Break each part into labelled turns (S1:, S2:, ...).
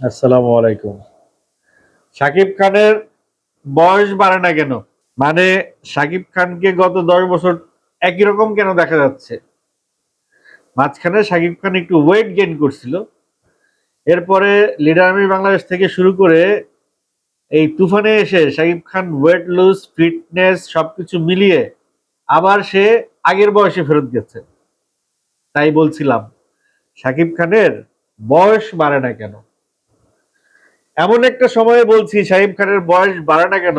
S1: আসসালামু আলাইকুম। শাকিব খানের বয়স বাড়ে না কেন? মানে শাকিব খানকে গত দশ বছর একই রকম কেন দেখা যাচ্ছে? মাঝখানে শাকিব খান একটু ওয়েট গেইন করছিল। এরপরে লিডার আর্মি বাংলাদেশ থেকে শুরু করে এই তুফানে এসে Shakib Khan weight lose fitness সবকিছু মিলিয়ে আবার সে আগের বয়সে ফেরত গেছে। তাই বলছিলাম, শাকিব খানের বয়স বাড়ে না কেন? এমন একটা সময়ে বলছি শাহিব খানের বয়স বাড়ে না কেন,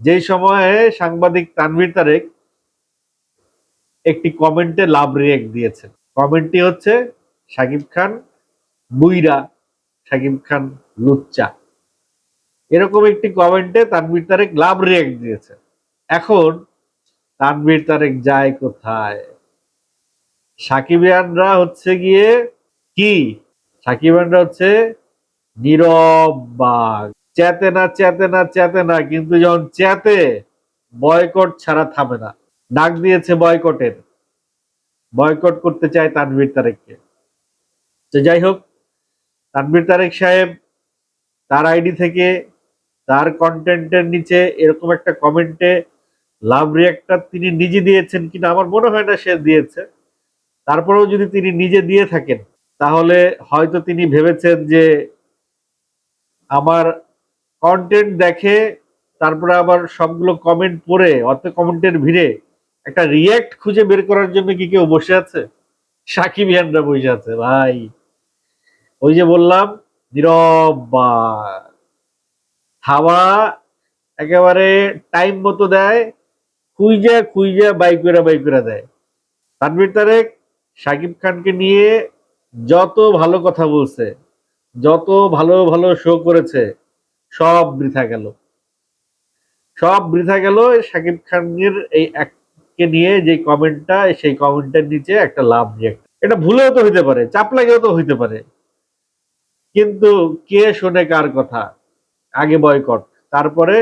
S1: যেই সময়ে সাংবাদিক তানভীর তারেক একটি কমেন্টে লাভ রিয়েক্ট দিয়েছেন। কমেন্টটি হচ্ছে, শাকিব খান বুইরা শাকিব খান লুচ্চা। এরকম একটি কমেন্টে তানভীর তারেক লাভ রিয়েক্ট দিয়েছে এখন তানভীর তারেক যায় কোথায়? সাকিবিয়ানরা হচ্ছে গিয়ে কি? সাকিবিয়ানরা হচ্ছে নীরব বাঘ। চেতে না চেতে না চেতে না, কিন্তু যখন চেতে, বয়কট ছাড়া থামে না। ডাক দিয়েছে বয়কটের। বয়কট করতে চায় তানভীর তারেককে। তো যাই হোক, তানভীর তারেক সাহেব তার আইডি থেকে তার কন্টেন্টের নিচে এরকম একটা কমেন্টে লাভ রিয়াক্টার তিনি নিজে দিয়েছেন কিনা আমার মনে হয় না সে দিয়েছে। তারপরেও যদি তিনি নিজে দিয়ে থাকেন, তাহলে হয়তো তিনি ভেবেছেন যে আমার কন্টেন্ট দেখে, তারপরে আবার সবগুলো কমেন্ট পড়ে অত কমেন্টের ভিড়ে, একটা রিয়াক্ট খুঁজে বের করার জন্য কি কেউ বসে আছে? সাকিব ইয়ানরা বসে আছে, ভাই। ওই যে বললাম, নীরব বা হাওয়া একেবারে টাইম মতো দেয় খুইজা খুইজা বাই করে, বাই দেয়। তানভীর তারেক, সাকিব খানকে নিয়ে যত ভালো কথা বলছে যত ভালো ভালো শো করেছে, সব বৃথা গেল। সব বৃথা গেল শাকিব খানের এই এককে নিয়ে যে কমেন্টটা সেই কমেন্টের নিচে একটা লাভ রিয়েক্ট এটা ভুলেও তো হইতে পারে, চাপ লাগেও তো হইতে পারে। কিন্তু কে শোনে কার কথা? আগে বয়কট তারপরে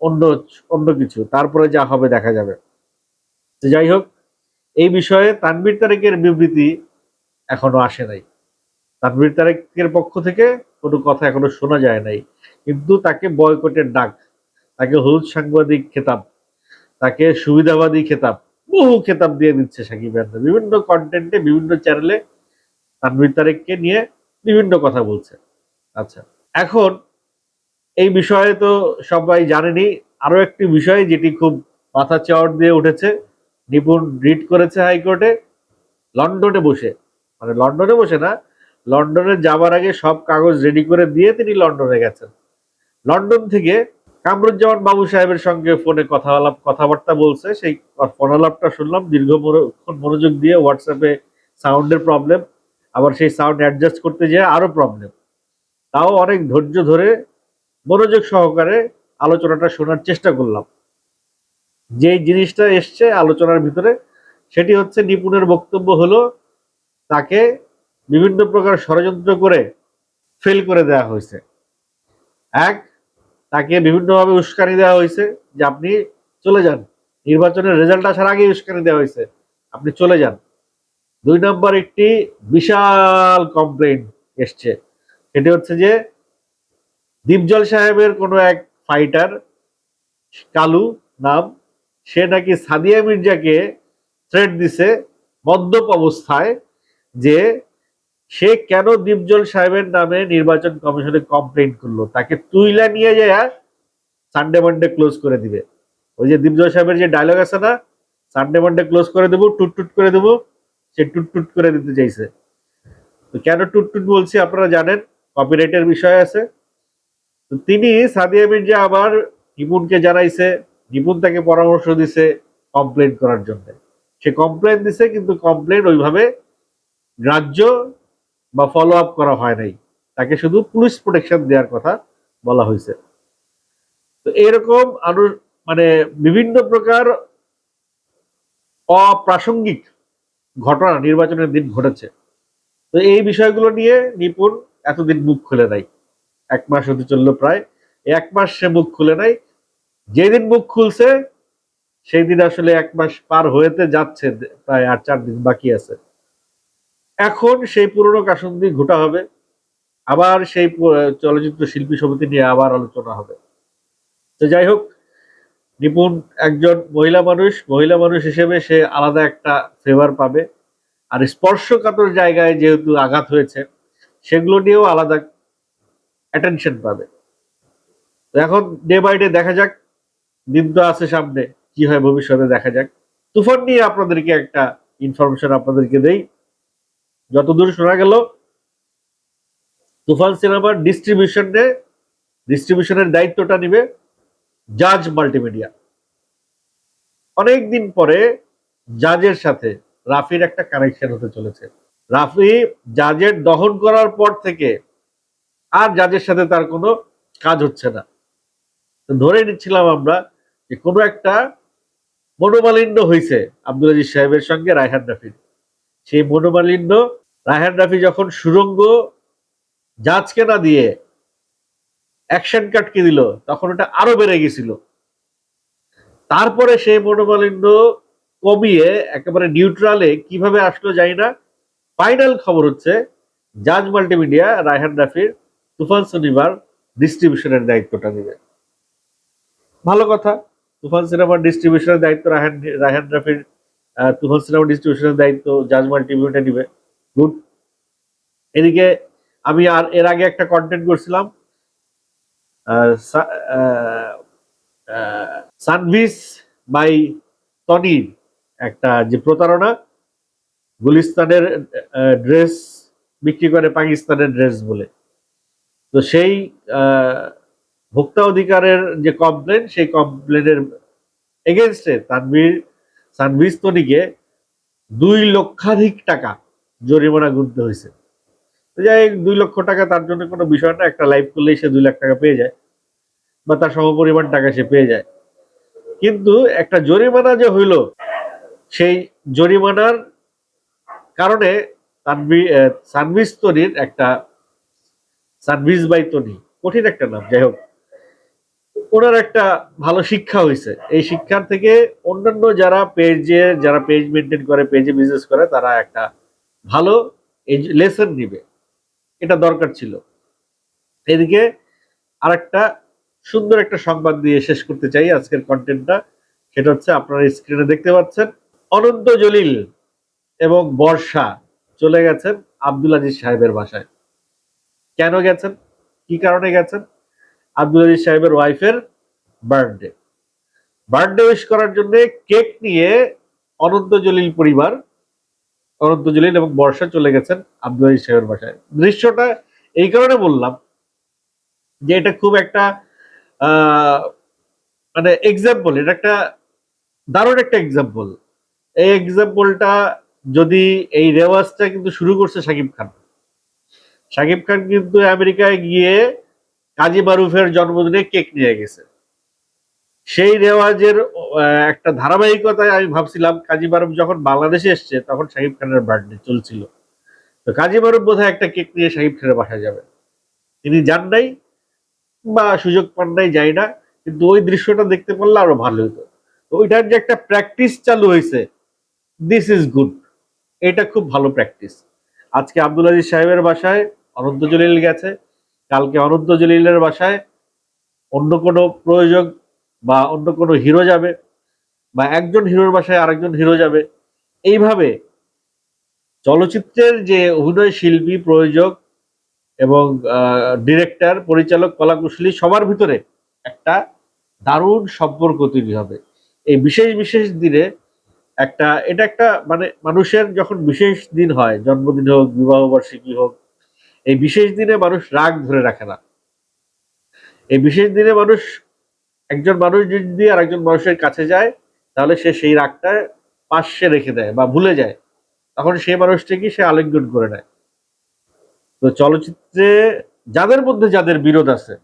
S1: অন্য অন্য কিছু, তারপরে যা হবে দেখা যাবে। যাই হোক, এই বিষয়ে তানবীর তারেকের বিবৃতি এখনও আসে নাই। তানভীর তারেকের পক্ষ থেকে কোনো কথা এখনও শোনা যায় নাই। কিন্তু তাকে বয়কটের ডাক, তাকে হলুদ সাংবাদিক খেতাব, তাকে সুবিধাবাদী খেতাব, বহু খেতাব দিয়ে দিচ্ছে সাকিব খান। বিভিন্ন কন্টেন্টে বিভিন্ন চ্যানেলে তানভীর তারেককে নিয়ে বিভিন্ন কথা বলছে। আচ্ছা এখন এই বিষয়ে তো সবাই জানেনি। আরও একটি বিষয় যেটি খুব মাথা চাওয়ার দিয়ে উঠেছে, নিপুণ রিট করেছে হাইকোর্টে, লন্ডনে বসে। মানে লন্ডনে বসে না লন্ডনে যাবার আগে সব কাগজ রেডি করে দিয়ে তিনি লন্ডনে গেছেন। লন্ডন থেকে কামরুজ্জামান বাবু সাহেবের সঙ্গে ফোনে কথা আলাপ কথাবার্তা বলছে। সেই ফোন আলাপটা শুনলাম, দীর্ঘ মনোযোগ দিয়ে হোয়াটসঅ্যাপে সাউন্ডের প্রবলেম আবার সেই সাউন্ড অ্যাডজাস্ট করতে যেয়ে আরও প্রবলেম তাও অনেক ধৈর্য ধরে মনোযোগ সহকারে আলোচনাটা শোনার চেষ্টা করলাম। যে জিনিসটা এসছে আলোচনার ভিতরে, সেটি হচ্ছে নিপুণের বক্তব্য হলো, তাকে বিভিন্ন প্রকার ষড়যন্ত্র করে ফেল করে দেওয়া হয়েছে। এক, তাকে বিভিন্নভাবে উস্কানি দেওয়া হয়েছে যে আপনি চলে যান। নির্বাচনের রেজাল্ট আসার আগে উস্কানি দেওয়া হয়েছে। আপনি চলে যান। দুই নম্বর একটি বিশাল কমপ্লেন এসছে। সেটি হচ্ছে যে দীপজল সাহেবের কোনো এক ফাইটার কালু নাম, সে নাকি সাদিয়া মির্জাকে থ্রেট দিছে মদ্যপ অবস্থায় যে সে কেন দীপজল সাহেবের নামে নির্বাচন কমিশনে কমপ্লেন করল? তাকে তুইলা নিয়ে যায় সানডে মানডে ক্লোজ করে দিবে। ওই যে দীপজল সাহেবের যে ডায়লগ আছে না সানডে মানডে ক্লোজ করে দেবো, টুট টুট করে দেবো, সে টুট টুট করে দিতে চাইছে। তো কেন টুট টুট বলছি আপনারা জানেন কপিরাইটের বিষয় আছে। তো তিনি সাদিয়া মির্জা আবার নিপুণকে জানাইছে নিপুণ তাকে পরামর্শ দিছে কমপ্লেন করার জন্য। সে কমপ্লেন দিছে, কিন্তু কমপ্লেন ওইভাবে গ্রাহ্য বা ফলো আপ করা হয় নাই। তাকে শুধু পুলিশ প্রোটেকশন দেওয়ার কথা বলা হয়েছে। তো এরকম আরও মানে বিভিন্ন প্রকার অপ্রাসঙ্গিক ঘটনা নির্বাচনের দিন ঘটেছে। তো এই বিষয়গুলো নিয়ে নিপুণ এতদিন মুখ খুলে নাই। এক মাস হতে চলল প্রায়। এক মাস সে মুখ খুলে নাই। যেদিন মুখ খুলছে, সেই দিন আসলে এক মাস পার হয়েতে যাচ্ছে, প্রায় আর চার দিন বাকি আছে। এখন সেই পুরনো কাসন্দি ঘোটা হবে, আবার সেই চলচ্চিত্র শিল্পী সমিতি নিয়ে আবার আলোচনা হবে। তো যাই হোক, নিপুণ একজন মহিলা মানুষ মহিলা মানুষ হিসেবে সে আলাদা একটা ফেভার পাবে। আর স্পর্শকাতর জায়গায় যেহেতু আঘাত হয়েছে, সেগুলো নিয়েও আলাদা অ্যাটেনশন পাবে। তো এখন ডে বাই ডে দেখা যাক দিন তো আছে সামনে, কি হয় ভবিষ্যতে দেখা যাক। তুফান নিয়ে আপনাদেরকে একটা ইনফরমেশন আপনাদেরকে দেই। যতদূর শোনা গেল, তুফান সিনেমার ডিস্ট্রিবিউশনে ডিস্ট্রিবিউশনের দায়িত্বটা নিবে জাজ মাল্টিমিডিয়া অনেকদিন পরে জাজের সাথে রাফির একটা কানেকশন হতে চলেছে। রাফি জাজের দহন করার পর থেকে আর জাজের সাথে তার কোনো কাজ হচ্ছে না। ধরে নিচ্ছিলাম আমরা যে কোনো একটা মনোমালিন্য হয়েছে আব্দুল আজিজ সাহেবের সঙ্গে রায়হান রাফির। সেই মনোমালিন্য রায়হান রাফি যখন সুরঙ্গ জাজকে না দিয়ে অ্যাকশন কাটকে দিল, তখন ওটা আরও বেড়ে গেছিল। তারপরে সেই মনোমালিন্য কমিয়ে একেবারে নিউট্রালে কীভাবে আসলো জানি না। ফাইনাল খবর হচ্ছে জাজ মাল্টিমিডিয়া রায়হান রাফির তুফান শনিবার ডিস্ট্রিবিউশনের দায়িত্বটা নেবে। ভালো কথা, তুফান সিনেমার ডিস্ট্রিবিউশনের দায়িত্ব রায়হান রায়হান রাফির তুফান সিনেমা ডিস্ট্রিবিউশনের দায়িত্ব জাজ মাল্টিমিডিয়া নিবে। গুড এদিকে আমি আর এর আগে একটা কন্টেন্ট করছিলাম। সানভিস বাই তনির একটা যে প্রতারণা। গুলিস্তানের ড্রেস বিক্রি করে পাকিস্তানের ড্রেস বলে। তো সেই ভোক্তা অধিকারের যে কমপ্লেন সেই কমপ্লেনের এগেনস্টে তানভীর, সানভিস তনিকে দুই লক্ষাধিক টাকা জরিমানা গুনতে হয়েছে। তো যাই দুই লক্ষ টাকা তার জন্য কোনো বিষয় না, একটা লাইভ করলেই সে দুই লাখ টাকা পেয়ে যায় বা তার সমপরিমাণ টাকা সে পেয়ে যায়। কিন্তু একটা জরিমানা যে হইল, সেই জরিমানার কারণে সানভিস তনির একটা, সানভিস বাই তনি, কঠিন একটা নাম, যাই হোক। ওনার একটা ভালো শিক্ষা হয়েছে। এই শিক্ষার থেকে অন্যান্য যারা পেজে যারা পেজ মেনটেন করে পেজে বিজনেস করে, তারা একটা ভালো লেসন নিবে। এটা দরকার ছিল। এদিকে আরেকটা সুন্দর একটা সংবাদ দিয়ে শেষ করতে চাই আজকের কন্টেন্টটা সেটা হচ্ছে আপনারা স্ক্রিনে দেখতে পাচ্ছেন, অনন্ত জলিল এবং বর্ষা চলে গেছেন আব্দুল আজিজ সাহেবের বাসায়। কেন গেছেন? কি কারণে গেছেন? আব্দুল আজিজ সাহেবের ওয়াইফের বার্থডে বার্থডে উইশ করার জন্য কেক নিয়ে অনন্ত জলিল পরিবার অনন্ত জলিল এবং বর্ষা চলে গেছেন আব্দুল সাহেবের বাসায়। দৃশ্যটা এই কারণে বললাম যে এটা খুব একটা মানে এক্সাম্পল এটা একটা দারুণ একটা এক্সাম্পল এই এক্সাম্পলটা যদি এই রেওয়াজটা কিন্তু শুরু করছে সাকিব খান। সাকিব খান কিন্তু আমেরিকায় গিয়ে কাজী মারুফের জন্মদিনে কেক নিয়ে গেছে। সেই রেওয়াজের একটা ধারাবাহিকতায় আমি ভাবছিলাম কাজী মারুফ যখন বাংলাদেশে এসছে তখন শাকিব খানের বার্থডে চলছিল। তো কাজী মারুফ বোধহয় একটা কেক নিয়ে শাকিব খানের বাসায় যাবে তিনি যান নাই বা সুযোগ পান নাই, যাই না, কিন্তু ওই দৃশ্যটা দেখতে পারলে আরও ভালো হতো। তো ওইটার যে একটা প্র্যাকটিস চালু হয়েছে দিস ইজ গুড এটা খুব ভালো প্র্যাকটিস আজকে আব্দুল আজিজ সাহেবের বাসায় অনন্ত জলিল গেছে, কালকে অনন্ত জলিলের বাসায় অন্য কোনো প্রয়োজক বা অন্য কোনো হিরো যাবে, বা একজন হিরোর বাসায় আরেকজন হিরো যাবে। এইভাবে চলচ্চিত্রের যে অভিনয় শিল্পী, প্রয়োজক এবং ডিরেক্টর পরিচালক, কলাকুশলী সবার ভিতরে একটা দারুণ সম্পর্ক তৈরি হবে। এই বিশেষ বিশেষ দিনে একটা, এটা একটা মানে মানুষের যখন বিশেষ দিন হয়, জন্মদিন হোক, বিবাহ বার্ষিকী হোক, এই বিশেষ দিনে মানুষ রাগ ধরে রাখে না। এই বিশেষ দিনে মানুষ একজন মানুষ যদি আর একজন মানুষের কাছে যায়, তাহলে সে সেই রাগটা পাশে রেখে দেয় বা ভুলে যায়। তখন সেই মানুষটাকে সে আলিঙ্গন করে নেয়। তো চলচ্চিত্রে যাদের মধ্যে যাদের বিরোধ আছে,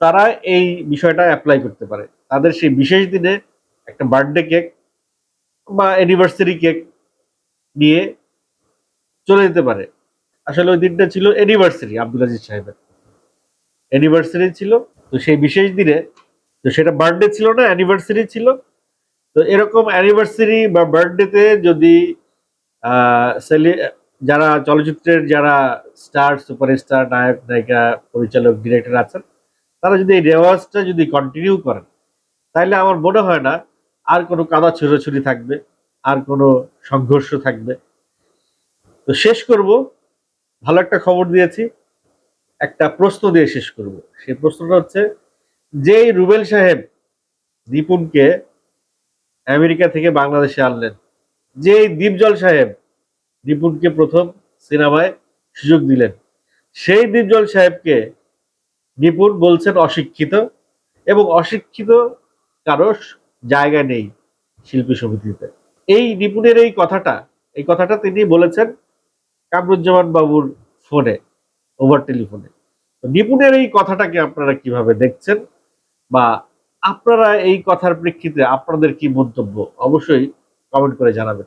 S1: তারা এই বিষয়টা অ্যাপ্লাই করতে পারে। তাদের সেই বিশেষ দিনে একটা বার্থডে কেক বা অ্যানিভার্সারি কেক নিয়ে চলে যেতে পারে। আসলে ওই দিনটা ছিল অ্যানিভার্সারি আব্দুল আজিজ সাহেবের। অ্যানিভার্সারি ছিল, তো সেই বিশেষ দিনে তো সেটা বার্থডে ছিল না অ্যানিভার্সারি ছিল। তো এরকম অ্যানিভার্সারি বা বার্থডেতে যদি যারা চলচ্চিত্রের যারা স্টার সুপারস্টার নায়ক, নায়িকা, পরিচালক ডিরেক্টর আছেন, তারা যদি এই রেওয়াজটা যদি কন্টিনিউ করেন তাহলে আমার মনে হয় না আর কোনো কাদা ছুড়োছুরি থাকবে, আর কোনো সংঘর্ষ থাকবে। তো শেষ করব, ভালো একটা খবর দিয়েছি, একটা প্রশ্ন দিয়ে শেষ করব। সেই প্রশ্নটা হচ্ছে যেই রুবেল সাহেব নিপুণকে আমেরিকা থেকে বাংলাদেশে আনলেন, যেই দীপজল সাহেব নিপুণকে প্রথম সিনেমায় সুযোগ দিলেন, সেই দীপজল সাহেবকে নিপুণ বলছেন অশিক্ষিত এবং অশিক্ষিত কারও জায়গা নেই শিল্পী সমিতিতে। এই নিপুণের এই কথাটা এই কথাটা তিনি বলেছেন কামরুজ্জামান বাবুর ফোনে, ওভার টেলিফোনে। নিপুণের এই কথাটাকে আপনারা কীভাবে দেখছেন? বা আপনারা এই কথার প্রেক্ষিতে আপনাদের কি মন্তব্য? অবশ্যই কমেন্ট করে জানাবেন।